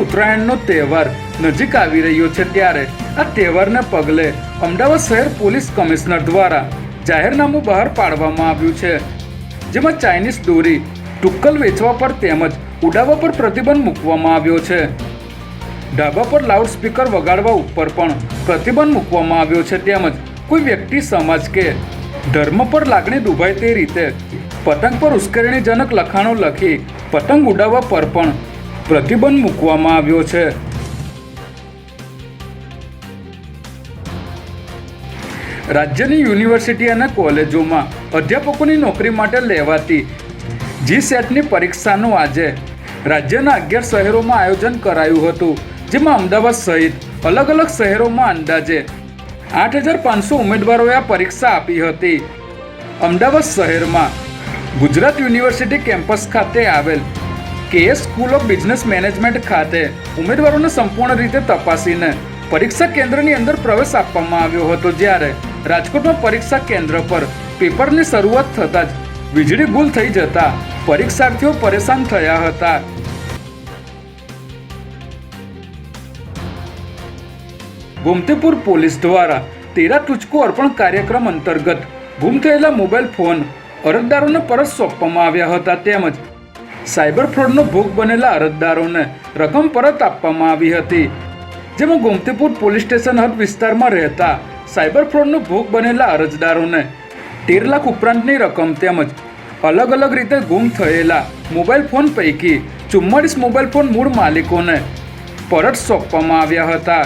ઉત્તરાયણનો તહેવાર નજીક આવી રહ્યો છે ત્યારે. આ તહેવારને પગલે અમદાવાદ શહેર પોલીસ કમિશનર દ્વારા જાહેરનામું બહાર પાડવામાં આવ્યું છે. જેમાં ચાઇનીઝ દોરી ટુક્કલ વેચવા પર તેમજ ઉડાવવા પર પ્રતિબંધ મૂકવામાં આવ્યો છે. ઢાબા પર લાઉડ સ્પીકર વગાડવા ઉપર પણ પ્રતિબંધ મૂકવામાં આવ્યો છે તેમજ કોઈ વ્યક્તિ સમાજ કે ધર્મ પર લાગણી દુભાય તે રીતે પતંગ પર ઉશ્કેરણીજનક લખાણો લખી પતંગ ઉડાવવા પર પણ પ્રતિબંધ મૂકવામાં આવ્યો છે. રાજ્યની યુનિવર્સિટી અને કોલેજોમાં અધ્યાપકોની નોકરી માટે લેવાતી જી સેટની પરીક્ષાનું આજે રાજ્યના અગિયાર શહેરોમાં આયોજન કરાયું હતું, જેમાં અમદાવાદ સહિત અલગ અલગ શહેરોમાં અંદાજે આઠ હજાર પાંચસો ઉમેદવારોએ આ પરીક્ષા આપી હતી. અમદાવાદ શહેરમાં ગુજરાત યુનિવર્સિટી કેમ્પસ ખાતે આવેલ KS school of business management ખાતે ઉમેદવારોને સંપૂર્ણ રીતે તપાસીને પરીક્ષા કેન્દ્રની અંદર પ્રવેશ આપવામાં આવ્યો હતો જ્યારે રાજકોટમાં પરીક્ષા કેન્દ્ર પર પેપરની શરૂઆત થતાં જ વીજળી ગુલ થઈ જતા પરીક્ષાર્થીઓ પરેશાન થયા હતા. ગોમતીપુર પોલીસ દ્વારા તેરા તુચકો અર્પણ કાર્યક્રમ અંતર્ગત ગુમ થયેલા મોબાઈલ ફોન અરજદારોને પરત સોંપવામાં આવ્યા હતા તેમજ સાયબર ફ્રોડનો ભોગ બનેલા અરજદારોને રકમ પરત આપવામાં આવી હતી. જેમાં ગોમતીપુર પોલીસ સ્ટેશન હદ વિસ્તારમાં રહેતા સાયબર ફ્રોડનો ભોગ બનેલા અરજદારોને તેર લાખ ઉપરાંતની રકમ તેમજ અલગ અલગ રીતે ગુમ થયેલા મોબાઈલ ફોન પૈકી ચુમ્માળીસ મોબાઈલ ફોન મૂળ માલિકોને પરત સોંપવામાં આવ્યા હતા.